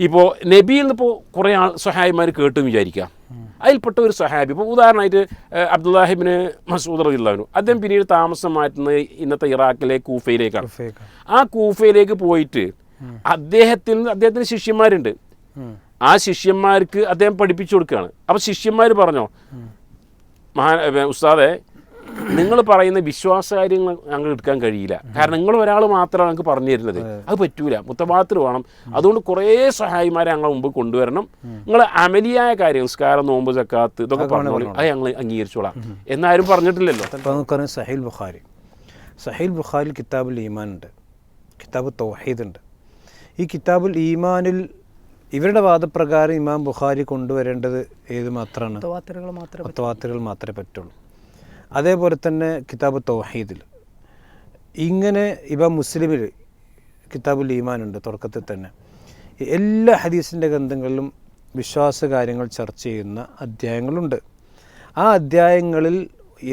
ഇപ്പോൾ നബിയിൽ നിന്ന് ഇപ്പോൾ കുറേ ആൾ സഹായിമാർ കേട്ടു വിചാരിക്കാം. അതിൽപ്പെട്ട ഒരു സഹാബി. ഇപ്പോൾ ഉദാഹരണമായിട്ട് അബ്ദുല്ലാഹിബിന് മസൂദ് റഹിള്ളാഹു അദ്ദേഹം പിന്നീട് താമസം മാറ്റുന്നത് ഇന്നത്തെ ഇറാഖിലെ കൂഫയിലേക്കാണ്. ആ കൂഫയിലേക്ക് പോയിട്ട് അദ്ദേഹത്തിന് അദ്ദേഹത്തിന് ശിഷ്യന്മാരുണ്ട്. ആ ശിഷ്യന്മാർക്ക് അദ്ദേഹം പഠിപ്പിച്ചു കൊടുക്കുകയാണ്. അപ്പോൾ ശിഷ്യന്മാർ പറഞ്ഞോ മഹാ ഉസ്താദെ നിങ്ങൾ പറയുന്ന വിശ്വാസകാര്യങ്ങൾ ഞങ്ങൾ എടുക്കാൻ കഴിയില്ല. കാരണം നിങ്ങൾ ഒരാൾ മാത്രമാണ് ഞങ്ങൾക്ക് പറഞ്ഞു തരുന്നത്. അത്. പറ്റൂല. മുത്തമാത്ര വേണം അതുകൊണ്ട് കുറേ സഹായിമാരെ ഞങ്ങളെ മുമ്പ് കൊണ്ടുവരണം. നിങ്ങൾ അമലിയായ കാര്യം നിസ്കാരം നോമ്പ് ചക്കാത്ത് ഇതൊക്കെ പറഞ്ഞോളൂ. അത് ഞങ്ങൾ അംഗീകരിച്ചോളാം. എന്നാരും പറഞ്ഞിട്ടില്ലല്ലോ. സഹേൽ നമുക്കറിയാം സഹീൽ ബുഖാരി. സഹീൽ ബുഖാരിൽ കിതാബുൽ ഈമാൻ ഉണ്ട്. കിതാബ് തൗഹീദ് ഉണ്ട്. ഈ കിതാബുൽ ഈമാനിൽ ഇവരുടെ വാദപ്രകാരം ഇമാം ബുഖാരി കൊണ്ടുവരേണ്ടത് ഏത് മാത്രമാണ് മാത്രമേ പറ്റുള്ളൂ. അതേപോലെ തന്നെ കിതാബ് തൗഹീദിൽ. ഇങ്ങനെ ഇവ മുസ്ലിമിൽ കിതാബുൽ ഈമാനുണ്ട് തുടക്കത്തിൽ തന്നെ. എല്ലാ ഹദീസിന്റെ ഗ്രന്ഥങ്ങളിലും വിശ്വാസ കാര്യങ്ങൾ ചർച്ച ചെയ്യുന്ന അധ്യായങ്ങളുണ്ട്. ആ അധ്യായങ്ങളിൽ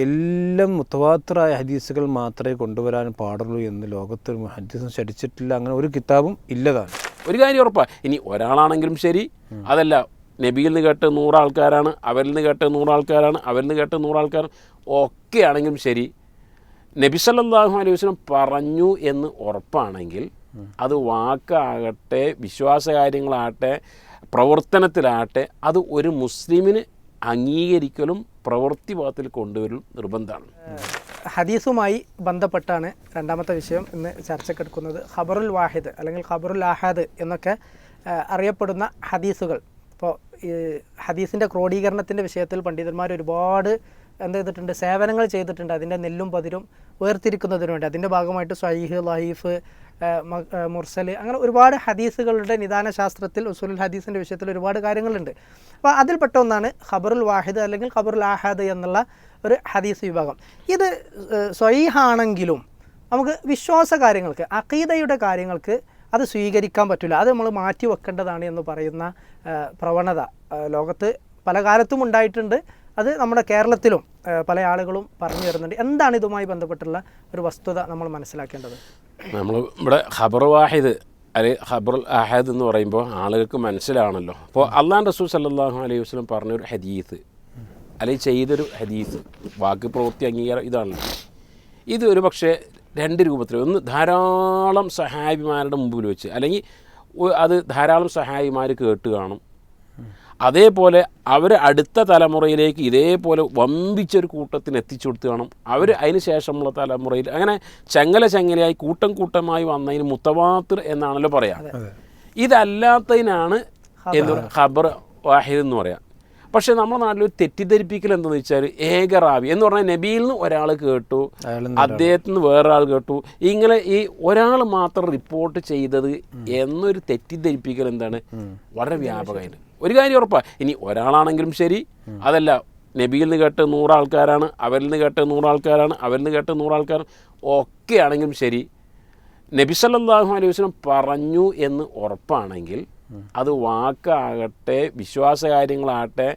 എല്ലാം മുത്തവാത്തറായ ഹദീസുകൾ മാത്രമേ കൊണ്ടുവരാൻ പാടുള്ളൂ എന്ന് ലോകത്തിൽ ഹദീസും ശടിച്ചിട്ടില്ല അങ്ങനെ ഒരു കിതാബും ഇല്ലതാണ് ഒരു കാര്യം ഉറപ്പാണ് ഇനി ഒരാളാണെങ്കിലും ശരി അതല്ല നബിയിൽ നിന്ന് കേട്ട് നൂറാൾക്കാരാണ് അവരിൽ നിന്ന് കേട്ട് നൂറാൾക്കാരാണ് അവരിൽ നിന്ന് കേട്ട് നൂറാൾക്കാർ ഒക്കെ ആണെങ്കിലും ശരി. നബി സല്ലല്ലാഹു അലൈഹി വസ്ലം പറഞ്ഞു എന്ന് ഉറപ്പാണെങ്കിൽ അത് വാക്കാകട്ടെ വിശ്വാസകാര്യങ്ങളാകട്ടെ പ്രവർത്തനത്തിലാകട്ടെ അത് ഒരു മുസ്ലിമിന് അംഗീകരിക്കലും പ്രവൃത്തി ഭാഗത്തിൽ കൊണ്ടുവരലും നിർബന്ധമാണ്. ഹദീസുമായി ബന്ധപ്പെട്ടാണ് രണ്ടാമത്തെ വിഷയം ഇന്ന് ചർച്ചക്കെടുക്കുന്നത് ഖബറുൽ വാഹിദ് അല്ലെങ്കിൽ ഖബറുൽ ആഹാദ് എന്നൊക്കെ അറിയപ്പെടുന്ന ഹദീസുകൾ. ഇപ്പോൾ ഈ ഹദീസിന്റെ ക്രോഡീകരണത്തിന്റെ വിഷയത്തിൽ പണ്ഡിതന്മാർ ഒരുപാട് എന്ത് ചെയ്തിട്ടുണ്ട്? സേവനങ്ങൾ ചെയ്തിട്ടുണ്ട്. അതിന്റെ നെല്ലും പതിരും വേർതിരിക്കുന്നതിന് വേണ്ടി. അതിന്റെ ഭാഗമായിട്ട് സഹീഹ് ലഹീഫ് മുർസൽ അങ്ങനെ ഒരുപാട് ഹദീസുകളുടെ നിദാന ശാസ്ത്രത്തിൽ ഉസുൽ ഹദീസിന്റെ വിഷയത്തിൽ ഒരുപാട് കാര്യങ്ങളുണ്ട്. അപ്പോൾ അതിൽപ്പെട്ട ഒന്നാണ് ഖബറുൽ വാഹിദ് അല്ലെങ്കിൽ ഖബറുൽ ആഹാദ് എന്നുള്ള ഒരു ഹദീസ് വിഭാഗം. ഇത് സ്വൈഹാണെങ്കിലും നമുക്ക് വിശ്വാസ കാര്യങ്ങൾക്ക് അഖീദയുടെ കാര്യങ്ങൾക്ക് അത് സ്വീകരിക്കാൻ പറ്റില്ല. അത് നമ്മൾ മാറ്റി വെക്കേണ്ടതാണ് എന്ന് പറയുന്ന പ്രവണത ലോകത്ത് പല കാലത്തും ഉണ്ടായിട്ടുണ്ട്. അത് നമ്മുടെ കേരളത്തിലും പല ആളുകളും പറഞ്ഞു തരുന്നുണ്ട്. എന്താണ് ഇതുമായി ബന്ധപ്പെട്ടുള്ള ഒരു വസ്തുത നമ്മൾ മനസ്സിലാക്കേണ്ടത്? നമ്മൾ ഇവിടെ ഖബർ വാഹിദ് അല്ലെ ഖബറുൽ അഹദ് എന്ന് പറയുമ്പോൾ ആളുകൾക്ക് മനസ്സിലാണല്ലോ. അപ്പോൾ അള്ളാൻ റസൂൽ സല്ലാഹു അലൈഹി വസ്ലം പറഞ്ഞൊരു ഹദീസ് അല്ലെങ്കിൽ ചെയ്തൊരു ഹദീസ് വാക്ക് പ്രവൃത്തി അംഗീകാരം ഇതാണല്ലോ. ഇത് ഒരു പക്ഷേ രണ്ട് രൂപത്തിൽ. ഒന്ന് ധാരാളം സഹായിമാരുടെ മുമ്പിൽ വെച്ച്. അല്ലെങ്കിൽ അത് ധാരാളം സഹായിമാർ കേട്ട് കാണും. അതേപോലെ അവർ അടുത്ത തലമുറയിലേക്ക് ഇതേപോലെ വമ്പിച്ചൊരു കൂട്ടത്തിന് എത്തിച്ചു കൊടുത്ത് കാണും. അവർ അതിന് ശേഷമുള്ള തലമുറയിൽ അങ്ങനെ ചങ്ങല ചങ്ങലയായി കൂട്ടം കൂട്ടമായി വന്നതിന് മുത്തവാത്തിർ എന്നാണല്ലോ പറയാം. ഇതല്ലാത്തതിനാണ് എന്ത് ഖബർ വാഹിദ് എന്ന് പറയാം. പക്ഷേ നമ്മുടെ നാട്ടിൽ ഒരു തെറ്റിദ്ധരിപ്പിക്കൽ എന്താണെന്ന് വെച്ചാൽ ഏകറാവി എന്ന് പറഞ്ഞാൽ നബിയിൽ നിന്ന് ഒരാൾ കേട്ടു അദ്ദേഹത്തിന് അദ്ദേഹത്തിൽ നിന്ന് വേറൊരാൾ കേട്ടു. ഇങ്ങനെ ഈ ഒരാൾ മാത്രം റിപ്പോർട്ട് ചെയ്തത് എന്നൊരു തെറ്റിദ്ധരിപ്പിക്കൽ എന്താണ്? വളരെ വ്യാപകമായിട്ട്. ഒരു കാര്യം ഉറപ്പാ ഇനി ഒരാളാണെങ്കിലും ശരി. അതല്ല നബിയിൽ നിന്ന് കേട്ട് നൂറാൾക്കാരാണ് അവരിൽ നിന്ന് കേട്ട് നൂറാൾക്കാരാണ് അവരിൽ നിന്ന് കേട്ട് നൂറാൾക്കാർ ഒക്കെയാണെങ്കിലും ശരി. നബി സല്ലല്ലാഹു അലൈഹി വസല്ലം പറഞ്ഞു എന്ന് ഉറപ്പാണെങ്കിൽ അത് വാക്കാകട്ടെ വിശ്വാസ കാര്യങ്ങളാകട്ടെ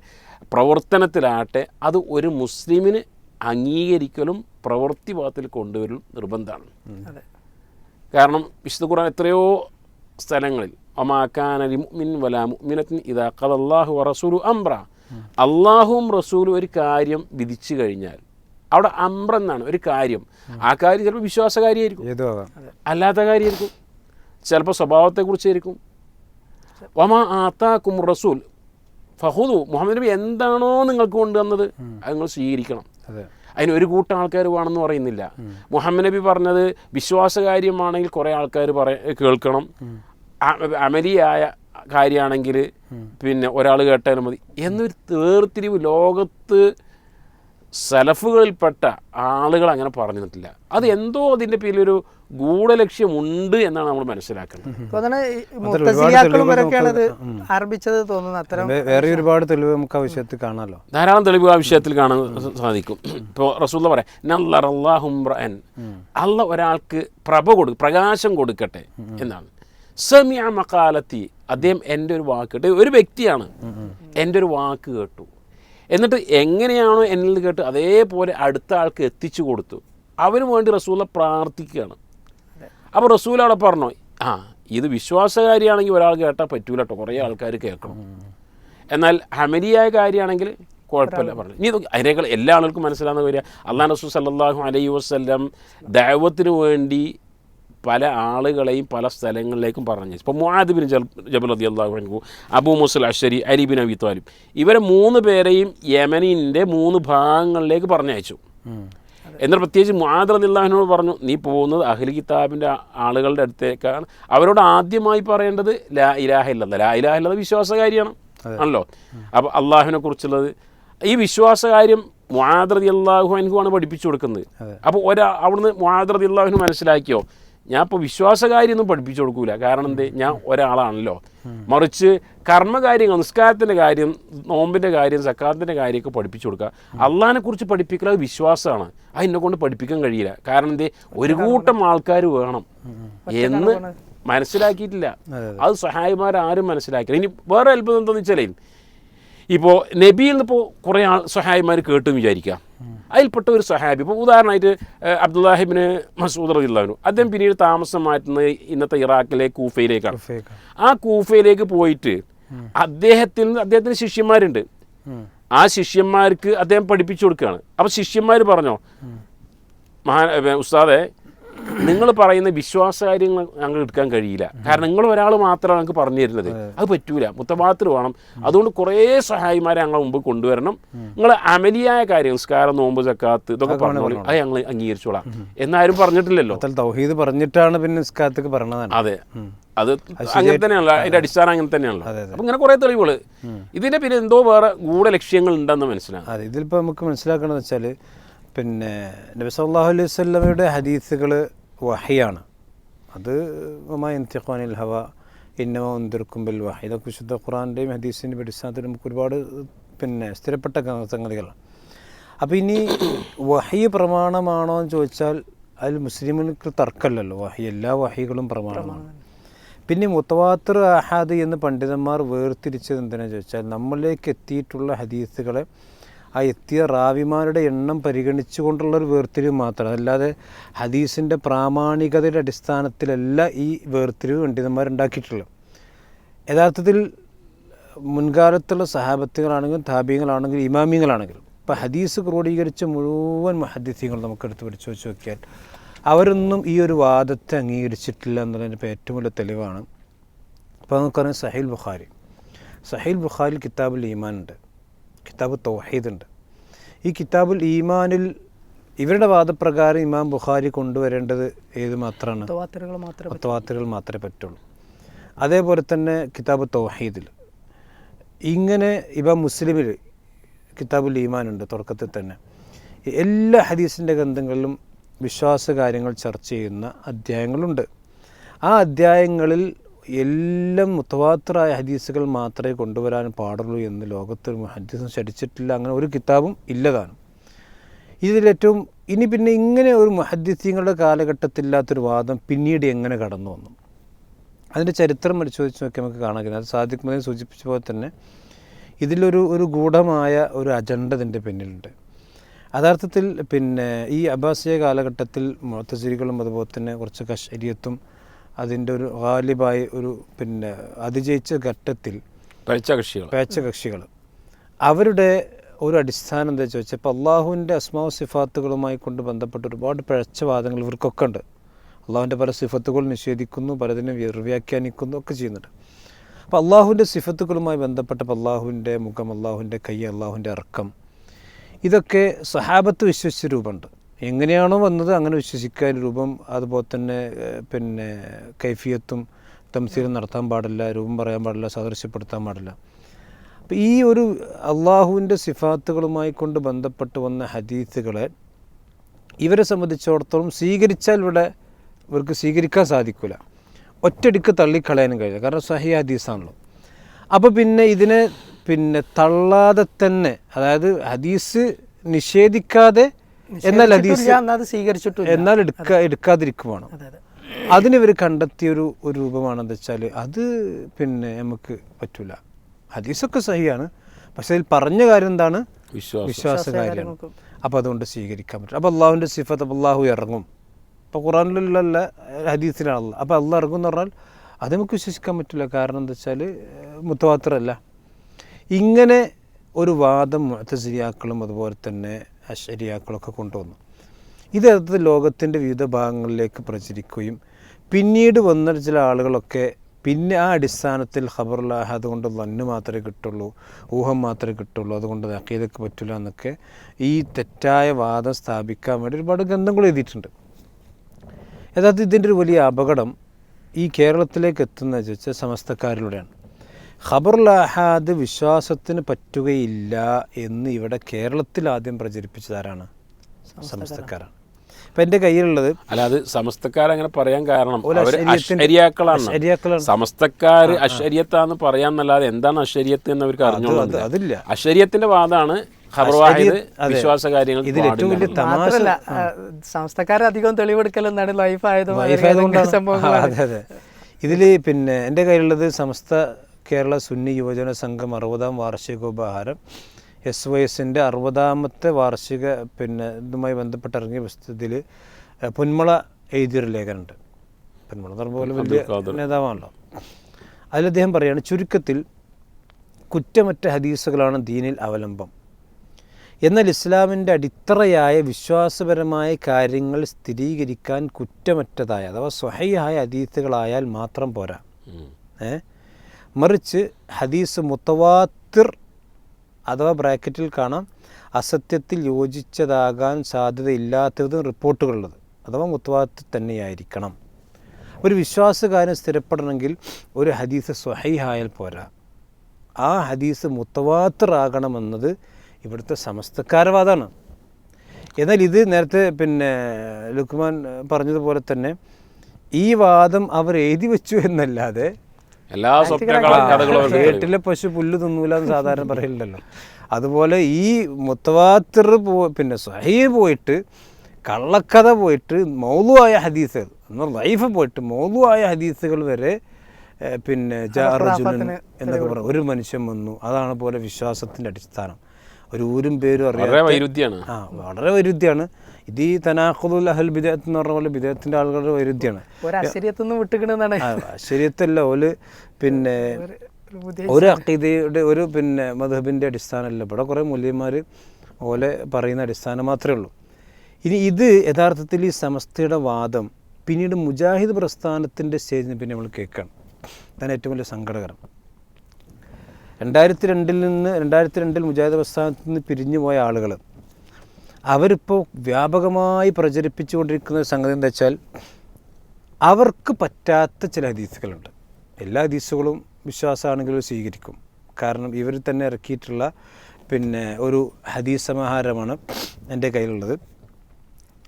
പ്രവർത്തനത്തിലാകട്ടെ അത് ഒരു മുസ്ലിമിന് അംഗീകരിക്കലും പ്രവൃത്തി ഭാഗത്തിൽ കൊണ്ടുവരലും നിർബന്ധമാണ്. അതെ. കാരണം വിശുദ്ധ ഖുർആൻ എത്രയോ സ്ഥലങ്ങളിൽ ഒമാക്കാൻ അലി മുഅ്മിൻ വലാ മുഅ്മിനത്തിൻ ഇദാ ഖദല്ലാഹു വറസൂലു അംറ. അള്ളാഹുവും റസൂലും ഒരു കാര്യം വിധിച്ചു കഴിഞ്ഞാൽ അവിടെ അമ്ര എന്നാണ് ഒരു കാര്യം. ആ കാര്യം ചിലപ്പോൾ വിശ്വാസകാരിയായിരിക്കും. അല്ലാത്ത കാര്യമായിരിക്കും. ചിലപ്പോൾ സ്വഭാവത്തെക്കുറിച്ചായിരിക്കും. വമാ ആത്താക്കും റസൂൽ. ഫഹുദു മുഹമ്മദ് നബി എന്താണോ നിങ്ങൾക്ക് കൊണ്ടുവന്നത് അത് നിങ്ങൾ സ്വീകരിക്കണം. അതെ. അതിന് ഒരു കൂട്ടം ആൾക്കാർ വേണമെന്ന് പറയുന്നില്ല. മുഹമ്മദ് നബി പറഞ്ഞത് വിശ്വാസകാര്യമാണെങ്കിൽ കുറേ ആൾക്കാർ പറയ കേൾക്കണം. അമലിയായ കാര്യമാണെങ്കിൽ പിന്നെ ഒരാൾ കേട്ടാലും മതി. എന്നൊരു വേർതിരിവ് ലോകത്ത് സലഫുകളിൽപ്പെട്ട ആളുകൾ അങ്ങനെ പറഞ്ഞിട്ടില്ല അത് എന്തോ അതിന്റെ പേരിലൊരു ഗൂഢലക്ഷ്യമുണ്ട് എന്നാണ് നമ്മൾ മനസ്സിലാക്കുന്നത്. ആരംഭിച്ചത് തോന്നുന്നു. അത്തരം വേറെ ഒരുപാട് തെളിവ് നമുക്ക് ആ വിഷയത്തിൽ കാണാമല്ലോ. ധാരാളം തെളിവ് ആ വിഷയത്തിൽ കാണാൻ സാധിക്കും. ഇപ്പോൾ റസൂല്ല പറയാം അല്ല ഒരാൾക്ക് പ്രഭ കൊടു പ്രകാശം കൊടുക്കട്ടെ എന്നാണ്. സമിയ മക്കാലത്തി അദ്ദേഹം എന്റെ ഒരു വാക്ക് കേട്ടു. ഒരു വ്യക്തിയാണ് എന്റെ ഒരു വാക്ക് കേട്ടു. എന്നിട്ട് എങ്ങനെയാണോ എന്നിൽ കേട്ട് അതേപോലെ അടുത്ത ആൾക്ക് എത്തിച്ചു കൊടുത്തു. അവന് വേണ്ടി റസൂല പ്രാർത്ഥിക്കുകയാണ്. അപ്പോൾ റസൂൽ അവിടെ പറഞ്ഞു ആ ഇത് വിശ്വാസകാരിയാണെങ്കിൽ ഒരാൾ കേട്ടാൽ പറ്റൂല കേട്ടോ കുറേ ആൾക്കാർ കേൾക്കണം. എന്നാൽ ഹമരിയായ കാര്യമാണെങ്കിൽ കുഴപ്പമില്ല പറഞ്ഞു. ഇനി അതിനേക്കാൾ എല്ലാ ആളുകൾക്കും മനസ്സിലാകുന്ന കാര്യം അള്ളാഹ് റസൂൽ സല്ലാഹു അലൈഹി വസ്ലം ദൈവത്തിന് വേണ്ടി പല ആളുകളെയും പല സ്ഥലങ്ങളിലേക്കും പറഞ്ഞു. ഇപ്പോൾ മുഹാദിബിൻ ബിൻ ജബൽ റതി അള്ളാഹു അബൂ മുസൽ Ashari Ali bin Abi Talib ഇവരെ മൂന്ന് പേരെയും യമനിന്റെ മൂന്ന് ഭാഗങ്ങളിലേക്ക് പറഞ്ഞയച്ചു. എന്നാൽ പ്രത്യേകിച്ച് മുഹാദ് റതി അള്ളാഹുവിനോട് പറഞ്ഞു നീ പോകുന്നത് അഹ്ലി കിതാബിന്റെ ആളുകളുടെ അടുത്തേക്കാണ്. അവരോട് ആദ്യമായി പറയേണ്ടത് ലാ ഇലാഹ ഇല്ലല്ല ലാ ഇലാഹ ഇല്ലത് വിശ്വാസകാരിയാണ്. ആണല്ലോ? അപ്പോൾ അള്ളാഹുവിനെ കുറിച്ചുള്ളത്. ഈ വിശ്വാസകാര്യം മുആദ്രതി അള്ളാഹു അനുഭവമാണ് പഠിപ്പിച്ചു കൊടുക്കുന്നത്. അപ്പോൾ ഒരാ അവിടുന്ന് മുആദ്രതി അള്ളാഹുവിന് മനസ്സിലാക്കിയോ? ഞാൻ ഇപ്പോൾ വിശ്വാസകാര്യമൊന്നും പഠിപ്പിച്ചു കൊടുക്കൂല. കാരണം എന്തേ? ഞാൻ ഒരാളാണല്ലോ. മറിച്ച് കർമ്മകാര്യങ്ങൾ നിസ്കാരത്തിന്റെ കാര്യം നോമ്പിന്റെ കാര്യം സക്കാത്തിന്റെ കാര്യമൊക്കെ പഠിപ്പിച്ചു കൊടുക്കുക. അള്ളഹാനെ കുറിച്ച് പഠിപ്പിക്കൽ അത് വിശ്വാസമാണ്. അതിനെ കൊണ്ട് പഠിപ്പിക്കാൻ കഴിയില്ല. കാരണം എന്തേ? ഒരു കൂട്ടം ആൾക്കാർ വേണം. എന്ന് മനസ്സിലാക്കിയിട്ടില്ല. അത് സഹായിമാർ ആരും മനസ്സിലാക്കില്ല ഇനി വേറെ അത്ഭുതം എന്താണെന്ന് വെച്ചാലേ ഇപ്പോൾ നബിയിൽ നിന്ന് ഇപ്പോൾ കുറേ ആൾ സഹായിമാർ കേട്ടു വിചാരിക്കാം അതിൽപ്പെട്ട ഒരു സഹാബി ഇപ്പോൾ ഉദാഹരണമായിട്ട് അബ്ദുല്ലാഹിബിന് മസൂദ് റദിള്ളാഹു അദ്ദേഹം പിന്നീട് താമസം മാറ്റുന്നത് ഇന്നത്തെ ഇറാഖിലെ കൂഫയിലേക്കാണ്. ആ കൂഫയിലേക്ക് പോയിട്ട് അദ്ദേഹത്തിന് അദ്ദേഹത്തിന് ശിഷ്യന്മാരുണ്ട്. ആ ശിഷ്യന്മാർക്ക് അദ്ദേഹം പഠിപ്പിച്ചു കൊടുക്കുകയാണ്. അപ്പോൾ ശിഷ്യന്മാർ പറഞ്ഞോ മഹാ ഉസ്താദെ നിങ്ങൾ പറയുന്ന വിശ്വാസകാര്യങ്ങൾ ഞങ്ങൾ എടുക്കാൻ കഴിയില്ല. കാരണം നിങ്ങൾ ഒരാൾ മാത്രമാണ് ഞങ്ങൾക്ക് പറഞ്ഞു തരുന്നത്. അത്. പറ്റൂല. മുത്തഭാഗത്തിൽ വേണം അതുകൊണ്ട് കുറേ സഹായിമാരെ ഞങ്ങളെ മുമ്പ് കൊണ്ടുവരണം. നിങ്ങൾ അമലിയായ കാര്യം നിസ്കാരം നോമ്പ് ചക്കാത്ത് ഇതൊക്കെ പറഞ്ഞോളൂ. അത് ഞങ്ങൾ അംഗീകരിച്ചോളാം. എന്നാരും പറഞ്ഞിട്ടില്ലല്ലോ. തൗഹീദ് പറഞ്ഞിട്ടാണ് പിന്നെ നിസ്കാരത്തേക്ക് പറഞ്ഞതാണ്. അതെ. അത് അങ്ങനെ തന്നെയാണല്ലോ. അതിന്റെ അടിസ്ഥാനം അങ്ങനെ തന്നെയാണല്ലോ. അപ്പൊ ഇങ്ങനെ കുറെ തെളിവുകൾ ഇതിന്റെ പിന്നെ എന്തോ വേറെ ഗൂഢ ലക്ഷ്യങ്ങൾ ഉണ്ടെന്ന് മനസ്സിലാക്കാം അതെ ഇതിലിപ്പോൾ നമുക്ക് മനസ്സിലാക്കണമെന്ന് വെച്ചാൽ പിന്നെ നബി സല്ലല്ലാഹു അലൈഹി വസല്ലമയുടെ ഹദീസുകൾ വഹയാണ്. അത് എന്തിഖാനിൽ ഹവ ഇന്നമ ഉന്തിർക്കുമ്പിൽ വഹ. ഇതൊക്കെ വിശുദ്ധ ഖുറാന്റെയും ഹദീസിന്റെയും അടിസ്ഥാനത്തിൽ നമുക്ക് ഒരുപാട് പിന്നെ സ്ഥിരപ്പെട്ട സംഗതികളാണ്. അപ്പോൾ ഇനി വഹി പ്രമാണമാണോ എന്ന് ചോദിച്ചാൽ അതിൽ മുസ്ലിമുകൾക്ക് തർക്കമല്ലല്ലോ. വഹി എല്ലാ വഹികളും പ്രമാണമാണ്. പിന്നെ മുത്തവാത്തർ അഹാദ് എന്ന് പണ്ഡിതന്മാർ വേർതിരിച്ചത് എന്തിനാണെന്ന് ചോദിച്ചാൽ നമ്മളിലേക്ക് എത്തിയിട്ടുള്ള ഹദീസുകളെ ആ എത്തിയ റാവിമാരുടെ എണ്ണം പരിഗണിച്ചുകൊണ്ടുള്ള ഒരു വേർതിരിവ് മാത്രം. അല്ലാതെ ഹദീസിന്റെ പ്രാമാണികതയുടെ അടിസ്ഥാനത്തിലല്ല ഈ വേർതിരിവ് പണ്ഡിതന്മാരുണ്ടാക്കിയിട്ടുള്ളത്. യഥാർത്ഥത്തിൽ മുൻകാലത്തുള്ള സഹാബത്തുകളാണെങ്കിലും താപീയങ്ങളാണെങ്കിലും ഇമാമിയങ്ങളാണെങ്കിലും ഇപ്പോൾ ഹദീസ് ക്രോഡീകരിച്ച മുഴുവൻ മഹദീസികൾ നമുക്ക് എടുത്ത് പിടിച്ചു വെച്ച് നോക്കിയാൽ അവരൊന്നും ഈ ഒരു വാദത്തെ അംഗീകരിച്ചിട്ടില്ല എന്നുള്ളതിന് ഇപ്പോൾ ഏറ്റവും വലിയ തെളിവാണ്. അപ്പോൾ നമുക്കറിയാം സഹീൽ ബുഖാരി. സഹീൽ ബുഖാരിൽ കിതാബുൽ ഈമാനുണ്ട് കിതാബ് തൗഹീദുണ്ട് ഈ കിതാബുൽ ഈമാനിൽ ഇവരുടെ വാദപ്രകാരം ഇമാം ബുഖാരി കൊണ്ടുവരേണ്ടത് ഏത് മാത്രമാണ് മുത്തവാത്തിറുകൾ മാത്രമേ പറ്റുള്ളൂ. അതേപോലെ തന്നെ കിതാബ് തൗഹീദിൽ. ഇങ്ങനെ ഇവ മുസ്ലിമിൽ കിതാബുൽ ഈമാനുണ്ട് തുടക്കത്തിൽ തന്നെ. എല്ലാ ഹദീസിന്റെ ഗ്രന്ഥങ്ങളിലും വിശ്വാസ കാര്യങ്ങൾ ചർച്ച ചെയ്യുന്ന അധ്യായങ്ങളുണ്ട്. ആ അധ്യായങ്ങളിൽ എല്ലാം മുത്തവാത്തറായ ഹദീസുകൾ മാത്രമേ കൊണ്ടുവരാൻ പാടുള്ളൂ എന്ന് ലോകത്ത് ഹദീസും ശടിച്ചിട്ടില്ല അങ്ങനെ ഒരു കിതാബും ഇല്ലതാണ്. ഇതിലേറ്റവും ഇനി പിന്നെ ഇങ്ങനെ ഒരു മുഹദ്ദിസീങ്ങളുടെ കാലഘട്ടത്തില്ലാത്തൊരു വാദം പിന്നീട് എങ്ങനെ കടന്നു വന്നു? അതിന്റെ ചരിത്രം പരിശോധിച്ച് നോക്കി നമുക്ക് കാണാൻ കഴിയും. അത് സാദിഖ് സൂചിപ്പിച്ച പോലെ തന്നെ ഇതിലൊരു ഒരു ഗൂഢമായ ഒരു അജണ്ട ഇതിന്റെ പിന്നിലുണ്ട്. യഥാർത്ഥത്തിൽ പിന്നെ ഈ അബാസിയ കാലഘട്ടത്തിൽ മുത്തസിരികളും അതുപോലെ തന്നെ കുറച്ച് കഷരിയത്തും അതിന്റെ ഒരു ഗാലിബായി ഒരു പിന്നെ അതിജയിച്ച ഘട്ടത്തിൽ പേച്ചകക്ഷികൾ കക്ഷികൾ പേച്ച കക്ഷികൾ അവരുടെ ഒരു അടിസ്ഥാനം എന്താ ചോദിച്ചാൽ ഇപ്പോൾ അള്ളാഹുവിന്റെ അസ്മാവ് സിഫാത്തുകളുമായി കൊണ്ട് ബന്ധപ്പെട്ട് ഒരുപാട് പഴച്ചവാദങ്ങൾ ഇവർക്കൊക്കെ ഉണ്ട്. അള്ളാഹുവിന്റെ പല സിഫത്തുകൾ നിഷേധിക്കുന്നു പലതിനെ വ്യാഖ്യാനിക്കുന്നു ഒക്കെ ചെയ്യുന്നുണ്ട്. അപ്പോൾ അള്ളാഹുവിന്റെ സിഫത്തുകളുമായി ബന്ധപ്പെട്ടപ്പോൾ അള്ളാഹുവിന്റെ മുഖം അള്ളാഹുവിന്റെ കൈ അള്ളാഹുവിന്റെ ഇറക്കം ഇതൊക്കെ സഹാബത്ത് വിശ്വസിച്ച രൂപമുണ്ട്. എങ്ങനെയാണോ വന്നത് അങ്ങനെ വിശ്വസിക്കാൻ രൂപം അതുപോലെ തന്നെ പിന്നെ കൈഫിയത്തും തംസീലും നടത്താൻ പാടില്ല രൂപം പറയാൻ പാടില്ല സദൃശ്യപ്പെടുത്താൻ പാടില്ല. അപ്പം ഈ ഒരു അള്ളാഹുവിന്റെ സിഫാത്തുകളുമായി കൊണ്ട് ബന്ധപ്പെട്ട് വന്ന ഹദീസുകളെ ഇവരെ സംബന്ധിച്ചിടത്തോളം സ്വീകരിച്ചാൽ ഇവിടെ ഇവർക്ക് സ്വീകരിക്കാൻ സാധിക്കില്ല ഒറ്റടിക്ക് തള്ളിക്കളയാനും കഴിയില്ല. കാരണം സഹി ഹദീസാണല്ലോ. അപ്പോൾ പിന്നെ ഇതിനെ പിന്നെ തള്ളാതെ തന്നെ അതായത് ഹദീസ് നിഷേധിക്കാതെ എന്നാൽ ഹദീസ് നിഷേധിച്ചിട്ടില്ല, എന്നാൽ അത് സ്വീകരിച്ചിട്ടില്ല. എന്നാൽ എടുക്ക എടുക്കാതിരിക്കും വേണം അതിനിവർ കണ്ടെത്തിയൊരു ഒരു രൂപമാണെന്ന് വെച്ചാൽ അത് പിന്നെ നമുക്ക് പറ്റൂല. ഹദീസൊക്കെ സഹിയാണ്. പക്ഷെ അതിൽ പറഞ്ഞ കാര്യം എന്താണ്? വിശ്വാസകാര്യം വിശ്വാസ കാര്യം അപ്പോൾ അതുകൊണ്ട് സ്വീകരിക്കാൻ പറ്റും. അപ്പോൾ അള്ളാഹുവിന്റെ സിഫത്ത് അള്ളാഹു ഇറങ്ങും. അപ്പോൾ ഖുറാനിലുള്ള ഹദീസിലാണ് അള്ളാഹ് അപ്പോൾ അള്ളാഹ് ഇറങ്ങും എന്ന് പറഞ്ഞാൽ അത് നമുക്ക് വിശ്വസിക്കാൻ പറ്റില്ല. കാരണം എന്താ വെച്ചാൽ മുത്തവാത്രല്ല. ഇങ്ങനെ ഒരു വാദം മുഴത്തസിരിയാക്കളും അതുപോലെ തന്നെ അശരിയാക്കളൊക്കെ കൊണ്ടുവന്നു. ഇതത് ലോകത്തിന്റെ വിവിധ ഭാഗങ്ങളിലേക്ക് പ്രചരിക്കുകയും പിന്നീട് വന്ന ചില ആളുകളൊക്കെ പിന്നെ ആ അടിസ്ഥാനത്തിൽ ഖബറുല്ലാഹ അതുകൊണ്ട് വന്ന് മാത്രമേ കിട്ടുള്ളൂ ഊഹം മാത്രമേ കിട്ടുള്ളൂ അതുകൊണ്ട് അക്കീദക്ക് പറ്റില്ല എന്നൊക്കെ ഈ തെറ്റായ വാദം സ്ഥാപിക്കാൻ വേണ്ടി ഒരുപാട് ഗ്രന്ഥങ്ങൾ എഴുതിയിട്ടുണ്ട്. യഥാർത്ഥത്തിൽ ഇതിന്റെ ഒരു വലിയ അപകടം ഈ കേരളത്തിലേക്ക് എത്തുന്ന വെച്ചാൽ സമസ്തക്കാരിലൂടെയാണ്. ഖബറുൽ അഹാദ് വിശ്വാസത്തിന് പറ്റുകയില്ല എന്ന് ഇവിടെ കേരളത്തിൽ ആദ്യം പ്രചരിപ്പിച്ചതാരാണ്? സമസ്തക്കാരാണ്. അപ്പം എന്റെ കയ്യിലുള്ളത് അല്ല അത് സമസ്തക്കാരങ്ങനെ പറയാൻ കാരണം ഓൽ സമസ്തക്കാർ അശ്ശരിയത്തിന്റെ- പറയാൻ നല്ലാതെ പറയാന്നല്ലാതെ എന്താണ് അശ്വര്യത്ത് എന്ന് അവർക്ക് അറിഞ്ഞോളൂ അതില്ല. അശ്വര്യത്തിന്റെ വാദമാണ് മാത്രല്ല സംസ്ഥക്കാരെ അധികം തെളിവെടുക്കലെന്നാണ് ലൈഫ് ആയത് സംഭവം അതെ അതെ. ഇതിൽ പിന്നെ എന്റെ കയ്യിലുള്ളത് സമസ്ത കേരള സുന്നി യുവജന സംഘം അറുപതാം വാർഷികോപഹാരം. എസ് വൈ എസിന്റെ അറുപതാമത്തെ വാർഷിക പിന്നെ ഇതുമായി ബന്ധപ്പെട്ട് ഇറങ്ങിയ പുസ്തകത്തിൽ പുന്മള എഴുതിയൊരു ലേഖനമുണ്ട്. പുന്മള എന്ന് പറയുമ്പോൾ വലിയ നേതാവാണല്ലോ. അതിൽ അദ്ദേഹം പറയാണ് ചുരുക്കത്തിൽ കുറ്റമറ്റ ഹദീസുകളാണ് ദീനിൽ അവലംബം. എന്നാൽ ഇസ്ലാമിന്റെ അടിത്തറയായ വിശ്വാസപരമായ കാര്യങ്ങൾ സ്ഥിരീകരിക്കാൻ കുറ്റമറ്റതായ അഥവാ സ്വഹയായ ഹദീസുകളായാൽ മാത്രം പോരാ. ഉം. മറിച്ച് ഹദീസ് മുത്തവാത്തിർ അഥവാ ബ്രാക്കറ്റിൽ കാണാം അസത്യത്തിൽ യോജിച്ചതാകാൻ സാധ്യതയില്ലാത്തതും റിപ്പോർട്ടുകളുള്ളത്. അഥവാ മുത്തവാത്ത് തന്നെയായിരിക്കണം. ഒരു വിശ്വാസകാര്യം സ്ഥിരപ്പെടണമെങ്കിൽ ഒരു ഹദീസ് സ്വഹൈഹായാൽ പോരാ. ആ ഹദീസ് മുത്തവാത്തറാകണമെന്നത് ഇവിടുത്തെ സമസ്തക്കാരവാദമാണ്. എന്നാൽ ഇത് നേരത്തെ പിന്നെ ലുക്മാൻ പറഞ്ഞതുപോലെ തന്നെ ഈ വാദം അവർ എഴുതി വെച്ചു എന്നല്ലാതെ എല്ലാ. വീട്ടിലെ പശു പുല്ല് തിന്നൂല എന്ന് സാധാരണ പറയില്ലല്ലോ അതുപോലെ ഈ മുത്തവാത്തിർ പോ പിന്നെ സഹീ പോയിട്ട് കള്ളക്കഥ പോയിട്ട് മൗലുവായ ഹദീസുകൾ എന്നാൽ ലൈഫ് പോയിട്ട് മൗലുവായ ഹദീസുകൾ വരെ പിന്നെ ജാർജുനൻ എന്നൊക്കെ പറയാം ഒരു മനുഷ്യൻ വന്നു. അതാണ് പോലെ വിശ്വാസത്തിന്റെ അടിസ്ഥാനം. ഒരു ഊരും പേരും വളരെ അറിയാം വളരെ വൈരുദ്ധ്യമാണ് ഇത് ഈ തനാഖുദുൽ അഹൽ ബിദത്ത് എന്ന് പറഞ്ഞ പോലെ ബിദത്തിന്റെ ആളുകളുടെ വൈരുദ്ധ്യമാണ് ശരിയത്തല്ല ഓൽ പിന്നെ ഒരു അക്കീതയുടെ ഒരു പിന്നെ മധുബിന്റെ അടിസ്ഥാനമല്ല. ഇവിടെ കുറേ മൂല്യന്മാർ ഓലെ പറയുന്ന അടിസ്ഥാനം മാത്രമേ ഉള്ളൂ. ഇനി ഇത് യഥാർത്ഥത്തിൽ ഈ സമസ്തയുടെ വാദം പിന്നീട് മുജാഹിദ് പ്രസ്ഥാനത്തിന്റെ സ്റ്റേജിന് പിന്നെ നമ്മൾ കേൾക്കണം. അതാണ് ഏറ്റവും വലിയ സങ്കടകരം. രണ്ടായിരത്തി രണ്ടിൽ നിന്ന് രണ്ടായിരത്തി രണ്ടിൽ മുജാഹിദ് പ്രസ്ഥാനത്ത് നിന്ന് പിരിഞ്ഞു പോയ ആളുകൾ അവരിപ്പോൾ വ്യാപകമായി പ്രചരിപ്പിച്ചുകൊണ്ടിരിക്കുന്ന സംഗതി എന്താ വെച്ചാൽ അവർക്ക് പറ്റാത്ത ചില ഹദീസുകളുണ്ട്. എല്ലാ ഹദീസുകളും വിശ്വാസമാണെങ്കിലും സ്വീകരിക്കും. കാരണം ഇവർ തന്നെ ഇറക്കിയിട്ടുള്ള പിന്നെ ഒരു ഹദീസ് സമാഹാരമാണ് എന്റെ കയ്യിലുള്ളത്.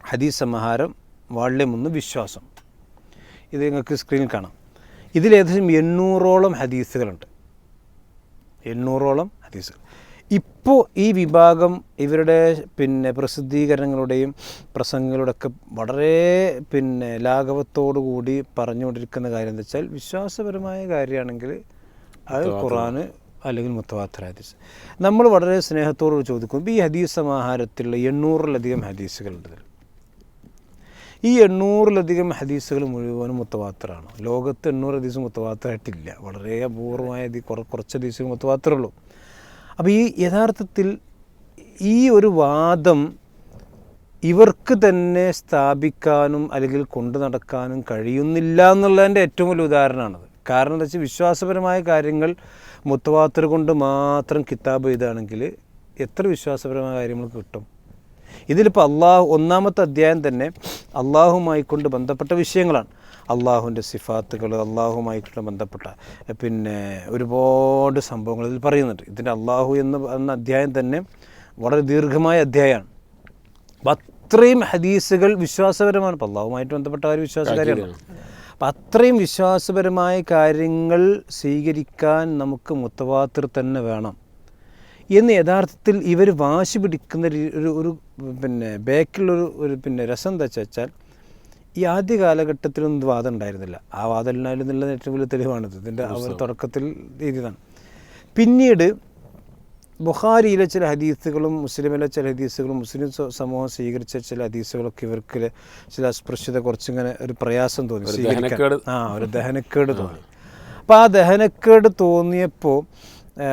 ഹദീസ് സമാഹാരം വാള്യമൊന്ന് വിശ്വാസം. ഇത് നിങ്ങൾക്ക് സ്ക്രീനിൽ കാണാം. ഇതിൽ ഏകദേശം എണ്ണൂറോളം ഹദീസുകളുണ്ട്. എണ്ണൂറോളം ഹദീസുകൾ. ഇപ്പോൾ ഈ വിഭാഗം ഇവരുടെ പിന്നെ പ്രസിദ്ധീകരണങ്ങളുടെയും പ്രസംഗങ്ങളുടെയൊക്കെ വളരെ പിന്നെ ലാഘവത്തോടു കൂടി പറഞ്ഞുകൊണ്ടിരിക്കുന്ന കാര്യം എന്താ വെച്ചാൽ വിശ്വാസപരമായ കാര്യമാണെങ്കിൽ അത് ഖുറാന് അല്ലെങ്കിൽ മുത്തവാത്തർ ഹദീസ് നമ്മൾ വളരെ സ്നേഹത്തോട് ചോദിക്കും ഈ ഹദീസ് സമാഹാരത്തിലുള്ള എണ്ണൂറിലധികം ഹദീസുകളുണ്ട്. ഈ എണ്ണൂറിലധികം ഹദീസുകൾ മുഴുവനും മുത്തവാത്തറാണ് ലോകത്ത് എണ്ണൂറ് ഹദീസ് മുത്തവാത്തറായിട്ടില്ല വളരെ അപൂർവമായ കുറച്ച് ഹദീസുകൾ മുത്തവാത്തറുള്ളൂ അപ്പോൾ ഈ യഥാർത്ഥത്തിൽ ഈ ഒരു വാദം ഇവർക്ക് തന്നെ സ്ഥാപിക്കാനും അല്ലെങ്കിൽ കൊണ്ടു നടക്കാനും കഴിയുന്നില്ല എന്നുള്ളതിന്റെ ഏറ്റവും വലിയ ഉദാഹരണമാണത്. കാരണം എന്താ വെച്ചാൽ വിശ്വാസപരമായ കാര്യങ്ങൾ മുത്തവാത്തർ കൊണ്ട് മാത്രം കിതാബ് ചെയ്താണെങ്കിൽ എത്ര വിശ്വാസപരമായ കാര്യങ്ങൾ കിട്ടും? ഇതിലിപ്പോൾ അള്ളാഹു ഒന്നാമത്തെ അധ്യായം തന്നെ അള്ളാഹുമായി കൊണ്ട് ബന്ധപ്പെട്ട വിഷയങ്ങളാണ്. അള്ളാഹുവിന്റെ സിഫാത്തുകൾ അള്ളാഹുമായിട്ടുള്ള ബന്ധപ്പെട്ട പിന്നെ ഒരുപാട് സംഭവങ്ങൾ ഇതിൽ പറയുന്നുണ്ട്. ഇതിന്റെ അള്ളാഹു എന്ന് എന്ന അധ്യായം തന്നെ വളരെ ദീർഘമായ അധ്യായമാണ്. അപ്പം അത്രയും ഹദീസുകൾ വിശ്വാസപരമാണ്. അപ്പം അള്ളാഹുമായിട്ട് ബന്ധപ്പെട്ട ഒരു വിശ്വാസകാര്യമാണ് അപ്പം അത്രയും വിശ്വാസപരമായ കാര്യങ്ങൾ സ്വീകരിക്കാൻ നമുക്ക് മുത്തവാത്തിർ തന്നെ വേണം. എന്ന് യഥാർത്ഥത്തിൽ ഇവർ വാശി പിടിക്കുന്ന ഒരു ഒരു പിന്നെ ബാക്കിലുള്ളൊരു ഒരു പിന്നെ രസം എന്താ വെച്ചാൽ ഈ ആദ്യ കാലഘട്ടത്തിലൊന്നും വാദം ഉണ്ടായിരുന്നില്ല. ആ വാദം ഉണ്ടായിരുന്നില്ല ഏറ്റവും വലിയ തെളിവാണിത് ഇതിന്റെ അവർ തുടക്കത്തിൽ രീതിയാണ് പിന്നീട് ബുഹാരിയിലെ ചില ഹദീസുകളും മുസ്ലിമിലെ ചില ഹദീസുകളും മുസ്ലിം സമൂഹം സ്വീകരിച്ച ചില ഹദീസുകളൊക്കെ ഇവർക്ക് ചില അസ്പൃശ്യത കുറച്ചിങ്ങനെ ഒരു പ്രയാസം തോന്നി. സ്വീകരിക്കാൻ. ആ ഒരു ദഹനക്കേട് തോന്നി. അപ്പോൾ ആ ദഹനക്കേട് തോന്നിയപ്പോൾ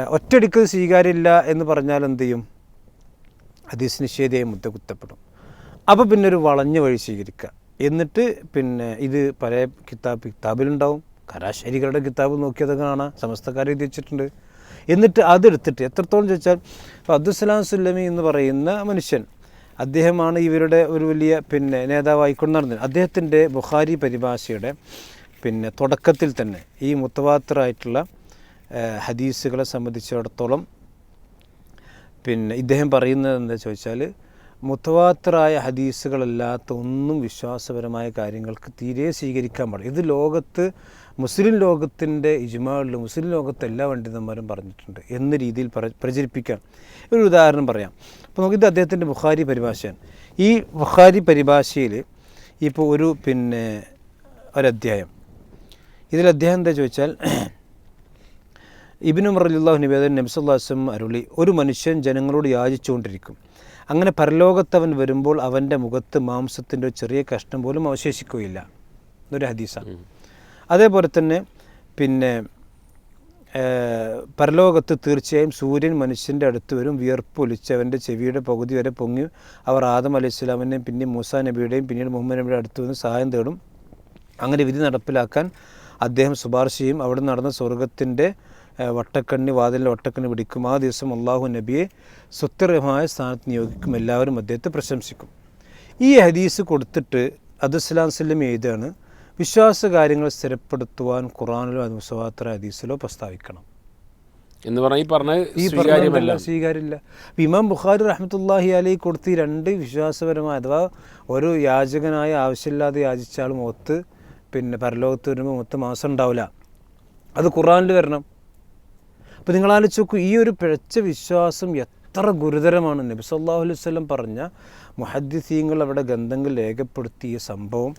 ഒറ്റയടിക്ക് ഇത് സ്വീകാര്യമില്ല എന്ന് പറഞ്ഞാൽ എന്ത് ചെയ്യും? ഹദീസ് നിഷേധിയായി മുദ്ദ കുത്തപ്പെടും. അപ്പോൾ പിന്നെ ഒരു വളഞ്ഞ വഴി സ്വീകരിക്കുക. എന്നിട്ട് പിന്നെ ഇത് പല കിതാബ് കിതാബിലുണ്ടാവും. കരാശരികളുടെ കിതാബ് നോക്കിയത് കാണാം. സമസ്തക്കാർ എഴുതി വെച്ചിട്ടുണ്ട്. എന്നിട്ട് അതെടുത്തിട്ട് എത്രത്തോളം ചോദിച്ചാൽ ഇപ്പോൾ അബ്ദുസ്സലാം സുല്ലമി എന്ന് പറയുന്ന മനുഷ്യൻ അദ്ദേഹമാണ് ഇവരുടെ ഒരു വലിയ പിന്നെ നേതാവായിക്കൊണ്ട് നടന്നത്. അദ്ദേഹത്തിന്റെ ബുഹാരി പരിഭാഷയുടെ പിന്നെ തുടക്കത്തിൽ തന്നെ ഈ മുത്തവാത്തറായിട്ടുള്ള ഹദീസുകളെ സംബന്ധിച്ചിടത്തോളം പിന്നെ ഇദ്ദേഹം പറയുന്നത് എന്താ ചോദിച്ചാൽ മുത്തവാത്തറായ ഹദീസുകളല്ലാത്ത ഒന്നും വിശ്വാസപരമായ കാര്യങ്ങൾക്ക് തീരെ സ്വീകരിക്കാൻ പാടില്ല. ഇത് ലോകത്ത് മുസ്ലിം ലോകത്തിന്റെ ഇജ്മാളിൽ മുസ്ലിം ലോകത്തെ എല്ലാ പണ്ഡിതന്മാരും പറഞ്ഞിട്ടുണ്ട് എന്ന രീതിയിൽ പ്ര പ്രചരിപ്പിക്കാൻ. ഒരു ഉദാഹരണം പറയാം. അപ്പോൾ നമുക്കിത് അദ്ദേഹത്തിന്റെ ബുഖാരി പരിഭാഷയാണ്. ഈ ബുഖാരി പരിഭാഷയിൽ ഇപ്പോൾ ഒരു പിന്നെ ഒരധ്യായം. ഇതിൽ അദ്ദേഹം എന്താ ചോദിച്ചാൽ ഇബിനു മറലില്ലാഹു നിവേദൻ നബ്സുല്ലാസം അരുളി ഒരു മനുഷ്യൻ ജനങ്ങളോട് യാചിച്ചുകൊണ്ടിരിക്കും. അങ്ങനെ പരലോകത്തവൻ വരുമ്പോൾ അവന്റെ മുഖത്ത് മാംസത്തിന്റെ ഒരു ചെറിയ കഷ്ണം പോലും അവശേഷിക്കുകയില്ല. എന്നൊരു ഹദീസാണ്. അതേപോലെ തന്നെ പിന്നെ പരലോകത്ത് തീർച്ചയായും സൂര്യൻ മനുഷ്യന്റെ അടുത്ത് വരും. വിയർപ്പൊലിച്ച് അവന്റെ ചെവിയുടെ പകുതി വരെ പൊങ്ങി അവർ ആദം അലൈഹി സ്വലാമിന്റെയും പിന്നെ മൂസ നബിയുടെയും പിന്നീട് മുഹമ്മദ് നബിയുടെ അടുത്ത് വന്ന് സഹായം തേടും. അങ്ങനെ വിധി നടപ്പിലാക്കാൻ അദ്ദേഹം ശുപാർശ ചെയ്യും. അവിടെ നടന്ന സ്വർഗത്തിന്റെ വട്ടക്കണ്ണി വാതിലിന്റെ വട്ടക്കണ്ണി പിടിക്കും. ആ ദിവസം അള്ളാഹു നബിയെ സുത്തരമായ സ്ഥാനത്ത് നിയോഗിക്കും. എല്ലാവരും അദ്ദേഹത്തെ പ്രശംസിക്കും. ഈ ഹദീസ് കൊടുത്തിട്ട് അദുസ്ലാം സ്വല്ലം എഴുതാണ്. വിശ്വാസ കാര്യങ്ങൾ സ്ഥിരപ്പെടുത്തുവാൻ ഖുറാനിലോ അത് മുസവാത്ര ഹദീസിലോ പ്രസ്താവിക്കണം. എന്ന് പറഞ്ഞാൽ ഈ പറഞ്ഞ ഈ സ്വീകാര്യമല്ല. സ്വീകാര്യമില്ല? ഇമാം ബുഖാരി റഹ്മത്തുല്ലാഹി അലി കൊടുത്ത് ഈ രണ്ട് വിശ്വാസപരമായ അഥവാ ഒരു യാചകനായ ആവശ്യമില്ലാതെ യാചിച്ചാൽ ഒത്ത് പിന്നെ പരലോകത്ത് വരുമ്പോൾ മൊത്തം മാസം ഉണ്ടാവില്ല. അത് ഖുറാനിൽ വരണം. അപ്പോൾ നിങ്ങൾ ആലോചിച്ച് ഈ ഒരു പിഴച്ച വിശ്വാസം എത്ര ഗുരുതരമാണ്. നബി സല്ലാഹു അലൈഹി വല്ലം പറഞ്ഞ മുഹദ്ദിസീങ്ങൾ അവിടെ ഗന്ധങ്ങൾ രേഖപ്പെടുത്തിയ സംഭവം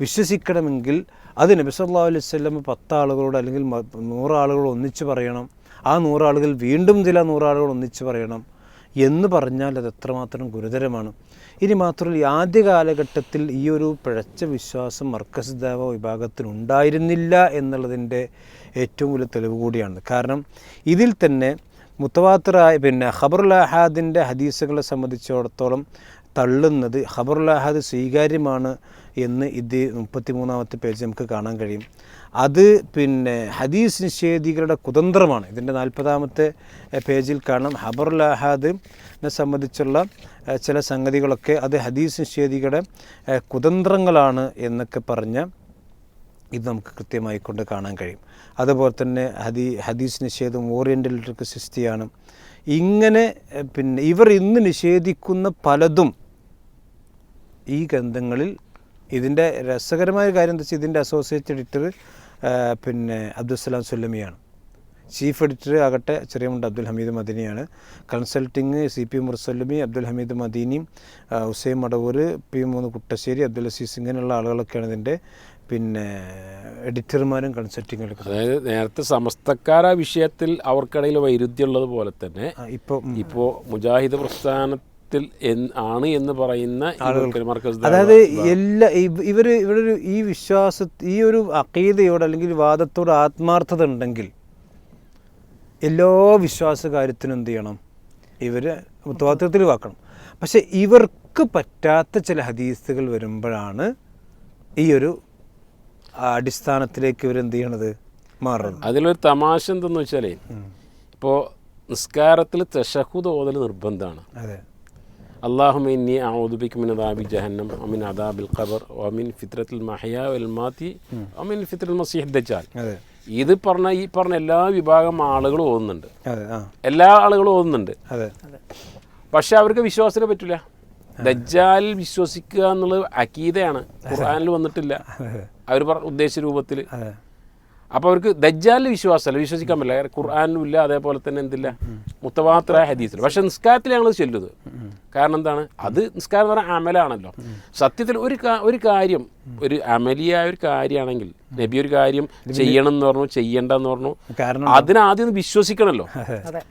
വിശ്വസിക്കണമെങ്കിൽ അത് നബി സല്ലാഹു അലൈഹി വല്ലം പത്താളുകളോട് അല്ലെങ്കിൽ നൂറാളുകളോട് ഒന്നിച്ച് പറയണം. ആ നൂറാളുകൾ വീണ്ടും ചില നൂറാളുകൾ ഒന്നിച്ച് പറയണം. എന്ന് പറഞ്ഞാൽ അത് എത്രമാത്രം ഗുരുതരമാണ്. ഇനി മാത്രമല്ല ഈ ആദ്യ കാലഘട്ടത്തിൽ ഈ ഒരു പിഴച്ച വിശ്വാസം മർക്കസ് ദേവ വിഭാഗത്തിന് ഉണ്ടായിരുന്നില്ല എന്നുള്ളതിന്റെ ഏറ്റവും വലിയ തെളിവ് കൂടിയാണ്. കാരണം ഇതിൽ തന്നെ മുത്തവാത്തറായ പിന്നെ ഖബറുൽ അഹാദിന്റെ ഹദീസുകളെ സംബന്ധിച്ചിടത്തോളം തള്ളുന്നത് ഖബറുൽ അഹാദ് സ്വീകാര്യമാണ് എന്ന് ഇത് മുപ്പത്തിമൂന്നാമത്തെ പേജ് നമുക്ക് കാണാൻ കഴിയും. അത് പിന്നെ ഹദീസ് നിഷേധികളുടെ കുതന്ത്രമാണ്. ഇതിന്റെ നാൽപ്പതാമത്തെ പേജിൽ കാണാം. ഹബറുൽ അഹാദിനെ സംബന്ധിച്ചുള്ള ചില സംഗതികളൊക്കെ അത് ഹദീസ് നിഷേധികളുടെ കുതന്ത്രങ്ങളാണ് എന്നൊക്കെ പറഞ്ഞ ഇത് നമുക്ക് കൃത്യമായി കൊണ്ട് കാണാൻ കഴിയും. അതുപോലെ തന്നെ ഹദീ ഹദീസ് നിഷേധം ഓറിയന്റൽ സൃഷ്ടിയാണ് ഇങ്ങനെ പിന്നെ ഇവർ ഇന്ന് നിഷേധിക്കുന്ന പലതും ഈ ഗ്രന്ഥങ്ങളിൽ ഇതിന്റെ രസകരമായ കാര്യം എന്താ വെച്ചാൽ ഇതിന്റെ അസോസിയേറ്റ് എഡിറ്റർ പിന്നെ അബ്ദുസ്സലാം സുല്ലമിയാണ്. ചീഫ് എഡിറ്റർ ആകട്ടെ ചെറിയമുണ്ട് അബ്ദുൽ ഹമീദ് മദീനിയാണ്. കൺസൾട്ടിങ് സി പി മുർസല്ലമി അബ്ദുൽ ഹമീദ് മദീനി ഹുസൈൻ മടവൂർ പി മൂന്ന് കുട്ടശ്ശേരി അബ്ദുൽ അസീസ് ഇങ്ങനെയുള്ള ആളുകളൊക്കെയാണ് ഇതിന്റെ പിന്നെ എഡിറ്റർമാരും കൺസൾട്ടിങ് എടുക്കുന്നത് അതായത് നേരത്തെ സമസ്തക്കാർ ആ വിഷയത്തിൽ അവർക്കിടയിൽ വൈരുദ്ധ്യമുള്ളത് പോലെ തന്നെ ഇപ്പോൾ ഇപ്പോൾ മുജാഹിദ് പ്രസ്ഥാനത്തിൽ എന്ന് ആണ് എന്ന് പറയുന്ന അതായത് എല്ലാ ഇവർ ഇവർ ഇവിടെ ഒരു ഈ വിശ്വാസ ഈ ഒരു അക്കീതയോട് അല്ലെങ്കിൽ വാദത്തോട് ആത്മാർത്ഥത ഉണ്ടെങ്കിൽ എല്ലാ വിശ്വാസ കാര്യത്തിനും എന്ത് ചെയ്യണം? ഇവർ മുത്തവാത്തത്തിൽ വാക്കണം. പക്ഷെ ഇവർക്ക് പറ്റാത്ത ചില ഹദീസുകൾ വരുമ്പോഴാണ് ഈ ഒരു അടിസ്ഥാനത്തിലേക്ക് ഇവർ എന്ത് ചെയ്യണത് മാറുന്നത്. അതിലൊരു തമാശ എന്തെന്ന് വെച്ചാലേ ഇപ്പോൾ നിസ്കാരത്തിൽ തെഷഹുദ് ഓതൽ നിർബന്ധമാണ്. അതെ. അള്ളാഹുമ ഇന്നി ഔദുബിക് മിൻ അദാബി ജഹന്നം അമിൻ അദാബിൽ ഖബർ അമിൻ ഫിത്രത്തിൽ മഹയ വൽ മാത്തി അമിൻ ഫിത്രൽ മസീഹ് ഇത് പറഞ്ഞ ഈ പറഞ്ഞ എല്ലാ വിഭാഗം ആളുകളും ഓതുന്നുണ്ട്. എല്ലാ ആളുകളും ഓതുന്നുണ്ട്. പക്ഷെ അവർക്ക് വിശ്വാസത്തിന് പറ്റില്ല ദജ്ജാലിൽ വിശ്വസിക്കുക എന്നുള്ളത് അക്കീതയാണ് ഖുർആാനിൽ വന്നിട്ടില്ല. അവർ പറഞ്ഞ ഉദ്ദേശ രൂപത്തിൽ അപ്പോൾ അവർക്ക് ദജ്ജാലിൽ വിശ്വാസമല്ല വിശ്വസിക്കാൻ പറ്റില്ല. ഖുർആാനും ഇല്ല അതേപോലെ തന്നെ എന്തില്ല? മുത്തവാത്തരായ ഹദീസിൽ. പക്ഷെ നിസ്കാരത്തിൽ ഞങ്ങൾ ചെല്ലുന്നത്. കാരണം എന്താണ്? അത് നിസ്കാരം എന്ന് പറഞ്ഞാൽ അമലാണല്ലോ. സത്യത്തിൽ ഒരു ഒരു കാര്യം ഒരു അമലിയായ ഒരു കാര്യമാണെങ്കിൽ നബി ഒരു കാര്യം ചെയ്യണം എന്ന് പറഞ്ഞു ചെയ്യണ്ടെന്ന് പറഞ്ഞു കാരണം അതിനാദ്യം ഒന്ന് വിശ്വസിക്കണമല്ലോ അതെ.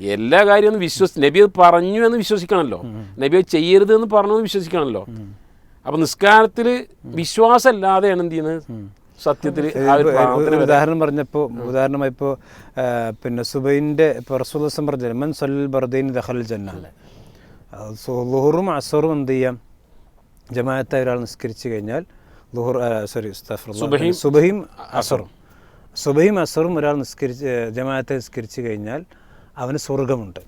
എല്ലാ കാര്യവും ഒന്ന് വിശ്വസി നബി അത് പറഞ്ഞു എന്ന് വിശ്വസിക്കണമല്ലോ നബി അത് ചെയ്യരുത് എന്ന് പറഞ്ഞു എന്ന് വിശ്വസിക്കണമല്ലോ അപ്പൊ നിസ്കാരത്തിൽ വിശ്വാസം ഇല്ലാതെയാണ് എന്ത് ചെയ്യുന്നത്? സത്യത്തിൽ ഉദാഹരണം പറഞ്ഞപ്പോൾ ഉദാഹരണമായി ഇപ്പോൾ പിന്നെ സുബൈന്റെ ഇപ്പോൾ പറഞ്ഞ മൻ സൊൽ ബർദൈൻ ദഹൽ ജന്ന. ലുഹറും അസറും എന്ത് ചെയ്യാം? ജമാഅത്തായി ഒരാൾ നിസ്കരിച്ചു കഴിഞ്ഞാൽ ലുഹർ സോറി സുബഹിം സുബഹിയും അസറും. സുബഹിയും അസറും ഒരാൾ നിസ്കരിച്ച് ജമാഅത്തെ നിസ്കരിച്ചു കഴിഞ്ഞാൽ അവന് സ്വർഗമുണ്ട്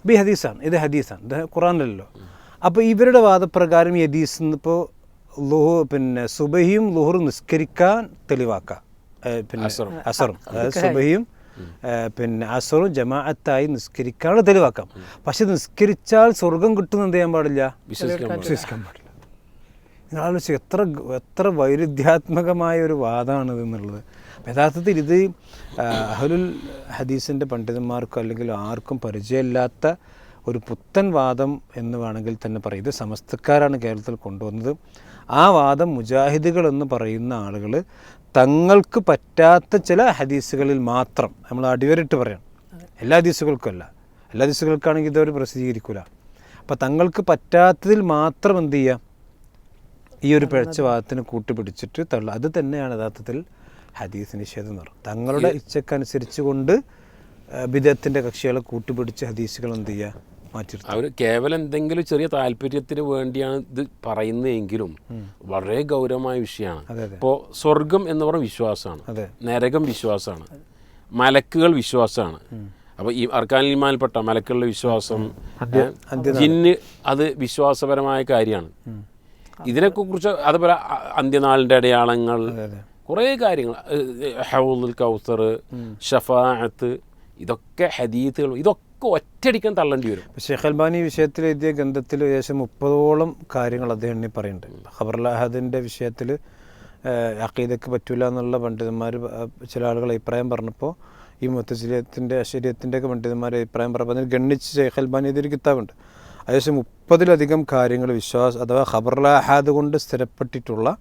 അപ്പോൾ ഈ ഹദീസാണ് ഇത് ഹദീസാണ് ഇത് ഖുറാനിലല്ലോ. അപ്പോൾ ഇവരുടെ വാദപ്രകാരം ഈ ഹദീസ് ഇപ്പോൾ ലുഹു പിന്നെ സുബഹിയും ലുഹറും നിസ്കരിക്കാൻ തെളിവാക്കാം. പിന്നെ അസറും. അതായത് സുബഹിയും പിന്നെ അസറും ജമാഅത്തായി നിസ്കരിക്കാനുള്ള തെളിവാക്കാം. പക്ഷെ നിസ്കരിച്ചാൽ സ്വർഗം കിട്ടുന്ന എന്ത് ചെയ്യാൻ പാടില്ല? വിശ്വസിക്കാൻ പാടില്ല. വിശ്വസിക്കാൻ പാടില്ല. നിങ്ങൾ ആലോചിച്ച് എത്ര എത്ര വൈരുദ്ധ്യാത്മകമായ ഒരു വാദമാണിത് എന്നുള്ളത്. യഥാർത്ഥത്തിൽ ഇത് അഹലുൽ ഹദീസിന്റെ പണ്ഡിതന്മാർക്കോ അല്ലെങ്കിൽ ആർക്കും പരിചയമില്ലാത്ത ഒരു പുത്തൻ വാദം എന്ന് വേണമെങ്കിൽ തന്നെ പറയും. ഇത് സമസ്തക്കാരാണ് കേരളത്തിൽ കൊണ്ടുവന്നത്. ആ വാദം മുജാഹിദുകൾ എന്ന് പറയുന്ന ആളുകൾ തങ്ങൾക്ക് പറ്റാത്ത ചില ഹദീസുകളിൽ മാത്രം നമ്മൾ അടിവരിട്ട് പറയണം എല്ലാ ഹദീസുകൾക്കും അല്ല. എല്ലാ ഹദീസുകൾക്കാണെങ്കിൽ ഇതവർ പ്രസിദ്ധീകരിക്കില്ല അപ്പോൾ തങ്ങൾക്ക് പറ്റാത്തതിൽ മാത്രം എന്ത് ചെയ്യുക ഈ ഒരു പിഴച്ച വാദത്തിന് കൂട്ടുപിടിച്ചിട്ട് തള്ള അത് തന്നെയാണ് യഥാർത്ഥത്തിൽ ഹദീസ് നിഷേധം എന്ന് പറയുന്നത്. തങ്ങളുടെ ഇച്ഛക്കനുസരിച്ച് കൊണ്ട് ബിദത്തിന്റെ കക്ഷികളെ കൂട്ടുപിടിച്ച് ഹദീസുകൾ എന്ത് ചെയ്യുക മാറ്റിരുത്തുക അവർ കേവലം എന്തെങ്കിലും ചെറിയ താല്പര്യത്തിന് വേണ്ടിയാണ് ഇത് പറയുന്നതെങ്കിലും വളരെ ഗൗരവമായ വിഷയമാണ്. ഇപ്പോൾ സ്വർഗം എന്ന് പറഞ്ഞ വിശ്വാസമാണ്. നരകം വിശ്വാസമാണ്. മലക്കുകൾ വിശ്വാസമാണ്. അപ്പോൾ ഈ അർക്കാനിൽമാൽപ്പെട്ട മലക്കുകളുടെ വിശ്വാസം ജിന്ന് അത് വിശ്വാസപരമായ കാര്യമാണ്. ഇതിനൊക്കെ കുറിച്ച് അതുപോലെ അന്ത്യനാളിന്റെ അന്ത്യനാളിന്റെ അടയാളങ്ങൾ. കുറേ കാര്യങ്ങൾ. ഹൗദുൽ കൗസർ ഷഫാഅത്ത് ഇതൊക്കെ ഹദീത്തുകൾ. ഇതൊക്കെ ഒറ്റയടിക്കാൻ തള്ളേണ്ടി വരും. ഷെയ്ഖ് അൽബാനി വിഷയത്തിൽ എഴുതിയ ഗ്രന്ഥത്തിൽ ഏകദേശം മുപ്പതോളം കാര്യങ്ങൾ അദ്ദേഹം എണ്ണി പറയുന്നുണ്ട്. ഖബർലാഹദിന്റെ വിഷയത്തിൽ അക്കീദക്ക് പറ്റില്ല എന്നുള്ള പണ്ഡിതന്മാർ ചില ആളുകൾ അഭിപ്രായം പറഞ്ഞപ്പോൾ ഈ മുത്തശ്ശരീരത്തിന്റെ അശരീരത്തിന്റെ ഒക്കെ പണ്ഡിതന്മാർ അഭിപ്രായം പറഞ്ഞപ്പോൾ അതിന് ഗണ്ണിച്ച് ഷെയ്ഖ് അൽബാനി എഴുതിയൊരു കിതാബുണ്ട്. ഏകദേശം മുപ്പതിലധികം കാര്യങ്ങൾ വിശ്വാസ അഥവാ ഖബർ അഹാദ് കൊണ്ട് സ്ഥിരപ്പെട്ടിട്ടുള്ള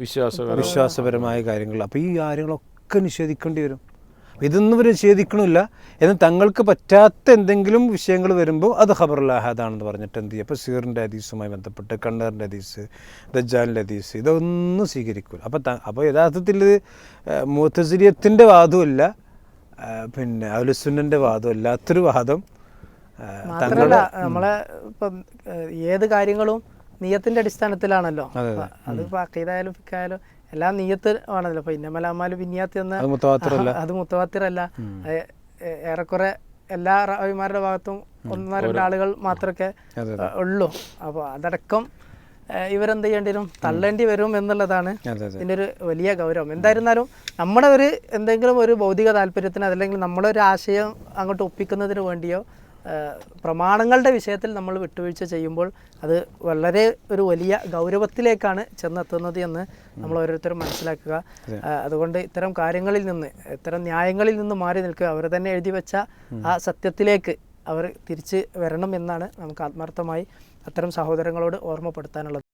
വിശ്വാസ വിശ്വാസപരമായ കാര്യങ്ങൾ. അപ്പോൾ ഈ കാര്യങ്ങളൊക്കെ നിഷേധിക്കേണ്ടി വരും. ഇതൊന്നും ഇവർ ഛേദിക്കണമില്ല എന്നാൽ തങ്ങൾക്ക് പറ്റാത്ത എന്തെങ്കിലും വിഷയങ്ങൾ വരുമ്പോൾ അത് ഖബറുല്ലാഹാദാണെന്ന് പറഞ്ഞിട്ട് എന്ത് ചെയ്യും. അപ്പോൾ സീറിന്റെ ഹദീസുമായി ബന്ധപ്പെട്ട് കണ്ണറിന്റെ ഹദീസ് ദജാലിന്റെ ഹദീസ് ഇതൊന്നും സ്വീകരിക്കില്ല അപ്പോൾ ത അപ്പോൾ യഥാർത്ഥത്തിൽ മൂത്തസിരിയത്തിന്റെ വാദമല്ല പിന്നെ അലുസുന്നന്റെ വാദം അല്ലാത്തൊരു വാദം. തങ്ങളുടെ മാത്രമല്ല നമ്മളെ ഇപ്പം ഏത് കാര്യങ്ങളും നിയത്തിന്റെ അടിസ്ഥാനത്തിലാണല്ലോ. അത് അതിപ്പോ അക്കീതായാലും ഫിക്കായാലും എല്ലാം നീയത്ത് ആണല്ലോ. ഇപ്പൊ ഇന്നമലാമാൽ പിന്നിയാത്ത് എന്ന അത് മുത്തവാത്തിറല്ല. ഏറെക്കുറെ എല്ലാ റാവിമാരുടെ ഭാഗത്തും ഒന്നോ രണ്ട് ആളുകൾ മാത്രമൊക്കെ ഉള്ളു. അപ്പോൾ അതടക്കം ഇവരെന്ത് ചെയ്യേണ്ടി വരും തള്ളേണ്ടി വരും എന്നുള്ളതാണ് ഇതിന്റെ ഒരു വലിയ ഗൗരവം. എന്തായിരുന്നാലും നമ്മുടെ ഒരു എന്തെങ്കിലും ഒരു ഭൗതിക താല്പര്യത്തിന് അതല്ലെങ്കിൽ നമ്മുടെ ഒരു ആശയം അങ്ങോട്ട് ഒപ്പിക്കുന്നതിന് വേണ്ടിയോ പ്രമാണങ്ങളുടെ വിഷയത്തിൽ നമ്മൾ വിട്ടുവീഴ്ച ചെയ്യുമ്പോൾ അത് വളരെ ഒരു വലിയ ഗൗരവത്തിലേക്കാണ് ചെന്നെത്തുന്നത് എന്ന് നമ്മൾ ഓരോരുത്തരും മനസ്സിലാക്കുക. അതുകൊണ്ട് ഇത്തരം കാര്യങ്ങളിൽ നിന്ന് ഇത്തരം ന്യായങ്ങളിൽ നിന്ന് മാറി നിൽക്കുക അവർ തന്നെ എഴുതി വെച്ച ആ സത്യത്തിലേക്ക് അവർ തിരിച്ച് വരണം എന്നാണ് നമുക്ക് ആത്മാർത്ഥമായി അത്തരം സഹോദരങ്ങളോട് ഓർമ്മപ്പെടുത്താനുള്ളത്.